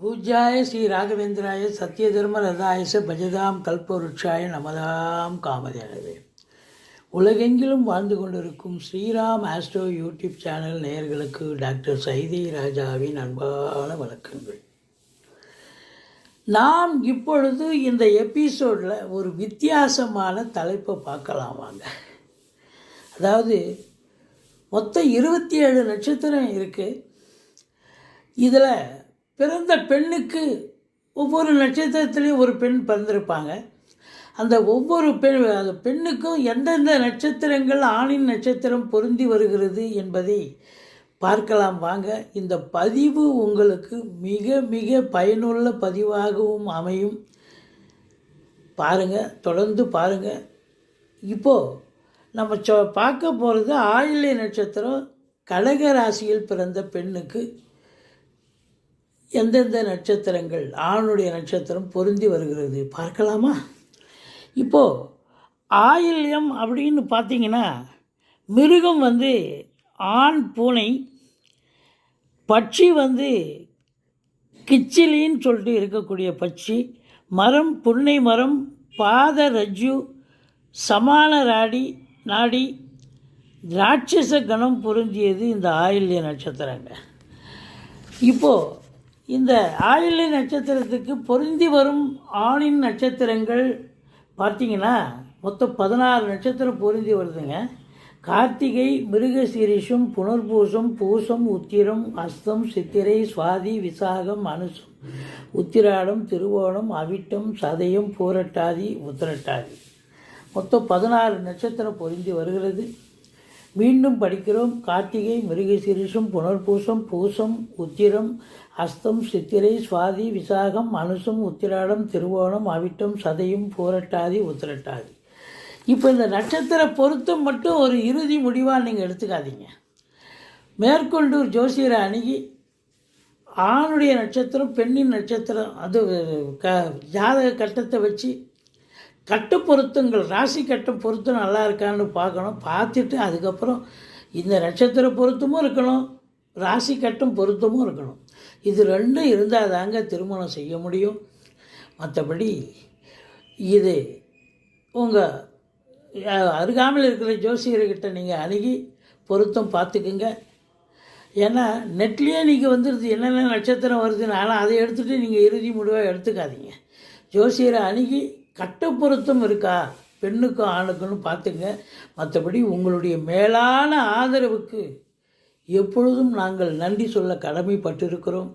பூஜாய ஸ்ரீ ராகவேந்திராய சத்யதர்ம ரதாயச பஜதாம் கல்பவருட்சாய நமதாம் காமதேனவே உலகெங்கிலும் வாழ்ந்து கொண்டிருக்கும் ஸ்ரீராம் ஆஸ்ட்ரோ யூடியூப் சேனல் நேயர்களுக்கு டாக்டர் சைதி ராஜாவின் அன்பான வணக்கங்கள். நாம் இப்பொழுது இந்த எபிசோடில் ஒரு வித்தியாசமான தலைப்பை பார்க்கலாம் வாங்க. அதாவது மொத்தம் இருபத்தி ஏழு நட்சத்திரம் இருக்குது இதில் பிறந்த பெண்ணுக்கு ஒவ்வொரு நட்சத்திரத்துலேயும் ஒரு பெண் பிறந்திருப்பாங்க. அந்த ஒவ்வொரு பெண் அந்த பெண்ணுக்கும் எந்தெந்த நட்சத்திரங்கள் ஆணின் நட்சத்திரம் பொருந்தி வருகிறது என்பதை பார்க்கலாம். வாங்க இந்த பதிவு உங்களுக்கு மிக மிக பயனுள்ள பதிவாகவும் அமையும். பாருங்கள் தொடர்ந்து பாருங்கள் இப்போது நம்ம சொ பார்க்க போகிறது ஆயிலை நட்சத்திரம் கடக ராசியில் பிறந்த பெண்ணுக்கு எந்தெந்த நட்சத்திரங்கள் ஆணுடைய நட்சத்திரம் பொருந்தி வருகிறது பார்க்கலாமா? இப்போது ஆயில்யம் அப்படின்னு பார்த்தீங்கன்னா மிருகம் வந்து ஆண் பூனை பட்சி வந்து கிச்சிலின்னு சொல்லிட்டு இருக்கக்கூடிய பட்சி மரம் புன்னை மரம் பாத ரஜ்ஜு சமான ராடி நாடி ராட்சச கணம் பொருந்தியது இந்த ஆயில்ய நட்சத்திரங்க. இப்போது இந்த ஆயிலை நட்சத்திரத்துக்கு பொருந்தி வரும் ஆணின் நட்சத்திரங்கள் பார்த்தீங்கன்னா மொத்தம் பதினாறு நட்சத்திரம் பொருந்தி வருதுங்க. கார்த்திகை மிருகசீரிஷம் புனர்பூசம் பூசம் உத்திரம் அஸ்தம் சித்திரை சுவாதி விசாகம் அனுசம் உத்திராடம் திருவோணம் அவிட்டம் சதயம் பூரட்டாதி உத்திரட்டாதி. மொத்தம் பதினாறு நட்சத்திரம் பொருந்தி வருகிறது. மீண்டும் படிக்கிறோம். கார்த்திகை மிருகசீரிஷம் புனர்பூசம் பூசம் உத்திரம் அஸ்தம் சித்திரை சுவாதி விசாகம் அனுசம் உத்திராடம் திருவோணம் அவிட்டம் சதையும் பூரட்டாதி உத்திரட்டாதி. இப்போ இந்த நட்சத்திர பொருத்தம் மட்டும் ஒரு இறுதி முடிவாக நீங்கள் எடுத்துக்காதீங்க. மேற்கொண்டூர் ஜோசியரை அணுகி ஆணுடைய நட்சத்திரம் பெண்ணின் நட்சத்திரம் அது க ஜாதக கட்டத்தை வச்சு கட்டு பொருத்தங்கள் ராசி கட்டம் பொருத்தம் நல்லா இருக்கான்னு பார்க்கணும். பார்த்துட்டு அதுக்கப்புறம் இந்த நட்சத்திர பொருத்தமும் இருக்கணும் ராசி கட்டும் பொருத்தமும் இருக்கணும். இது ரெண்டும் இருந்தால் தாங்க திருமணம் செய்ய முடியும். மற்றபடி இது உங்கள் அருகாமல் இருக்கிற ஜோசியர்கிட்ட நீங்கள் அணுகி பொருத்தம் பார்த்துக்குங்க. ஏன்னா நெட்லேயே நீங்கள் வந்துடுது என்னென்ன நட்சத்திரம் வருதுன்னு. ஆனால் அதை எடுத்துகிட்டு நீங்கள் இறுதி முடிவாக எடுத்துக்காதீங்க. ஜோசியரை அணுகி கட்ட பொருத்தம் இருக்கா? பெண்ணுக்கும் ஆணுக்குன்னு பார்த்துங்க. மற்றபடி உங்களுடைய மேலான ஆதரவுக்கு எப்பொழுதும் நாங்கள் நன்றி சொல்ல கடமைப்பட்டிருக்கிறோம்.